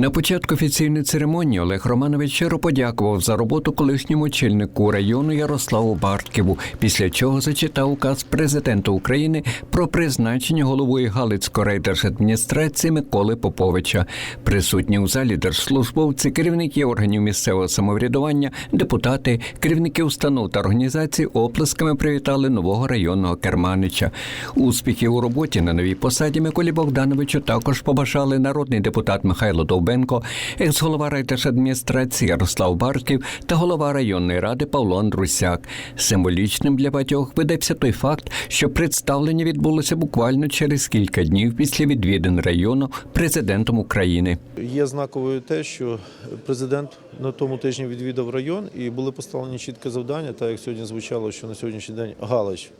На початку офіційної церемонії Олег Романович щиро подякував за роботу колишньому очільнику району Ярославу Бартківу, після чого зачитав указ президента України про призначення головою Галицької райдержадміністрації Миколи Поповича. Присутні у залі держслужбовці, керівники органів місцевого самоврядування, депутати, керівники установ та організацій оплесками привітали нового районного керманича. Успіхів у роботі на новій посаді Миколі Богдановичу також побажали народний депутат Михайло Довбенко, екс-голова райдержадміністрації Ярослав Бартків та голова районної ради Павло Андрусяк. Символічним для багатьох видався той факт, що представлення відбулося буквально через кілька днів після відвідин району президентом України. Є знаковою те, що президент на тому тижні відвідав район і були поставлені чітке завдання, так як сьогодні звучало, що на сьогоднішній день Галич.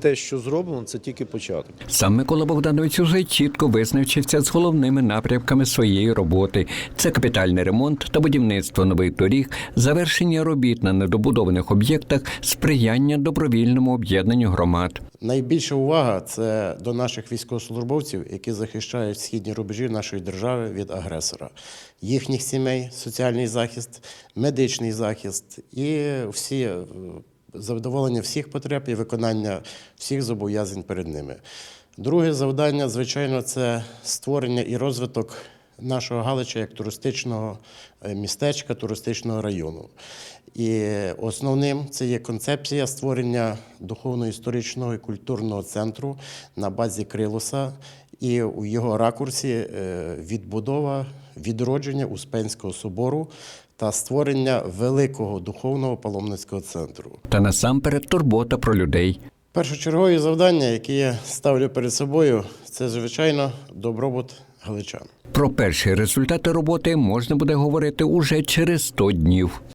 Те, що зроблено, це тільки початок. Сам Микола Богданович уже чітко визначився з головними напрямками своєї роботи: це капітальний ремонт та будівництво нових доріг, завершення робіт на недобудованих об'єктах, сприяння добровільному об'єднанню громад. Найбільша увага це до наших військовослужбовців, які захищають східні рубежі нашої держави від агресора, їхніх сімей, соціальний захист, медичний захист і всі е, задоволення всіх потреб і виконання всіх зобов'язань перед ними. Друге завдання, звичайно, це створення і розвиток нашого Галича як туристичного е, містечка, туристичного району. І основним це є концепція створення духовно-історичного і культурного центру на базі Крилоса і у його ракурсі е, відбудова відродження Успенського собору та створення великого духовного паломницького центру. Та насамперед турбота про людей. Першочергові завдання, які я ставлю перед собою, це звичайно добробут галичан. Про перші результати роботи можна буде говорити уже через 100 днів.